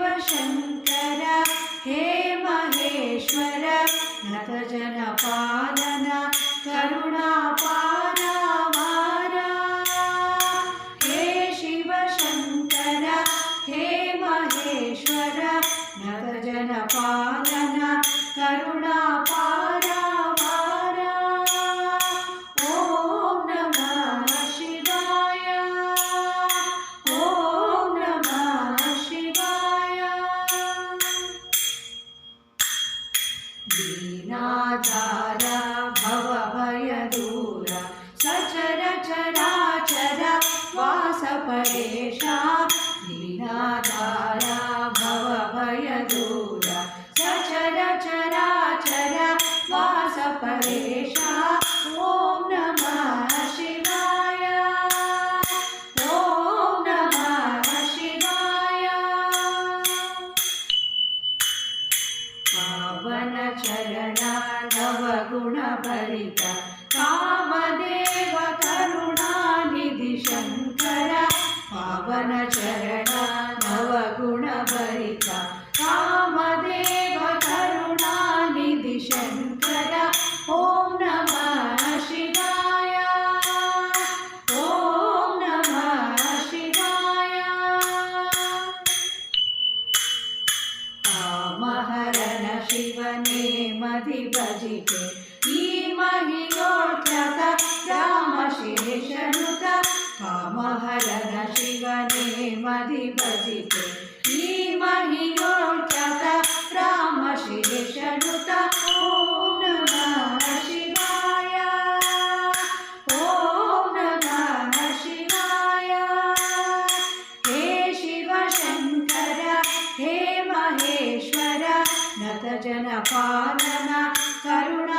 शिवशङ्कर हे महेश्वर नतजनपालन करुणापारावारा हे शिवशङ्कर हे महेश्वर नतजनपालन करुणापारावारा दीनाधार भवभयदूर सचर चराचर वासपरेशा दीनाधार भवभयदूर सचर चराचर वासपरेशा पावन चरण नवगुणभरित कामदेव करुणानिधि शङ्कर पावन चरण ಶಿವನೇ ಮದಿ ಭಜಿತೆ ಈ ಮಹಿಯೋತ್ಯತ ರಾಮ ಶೇಷನುತ ಕಾಮಹರನ ಶಿವನೇ ಮದಿ ಭಜಿತೆ ಈ ಮಹಿಯೋತ್ಯತ हे महेश्वर नतजनपालन करुण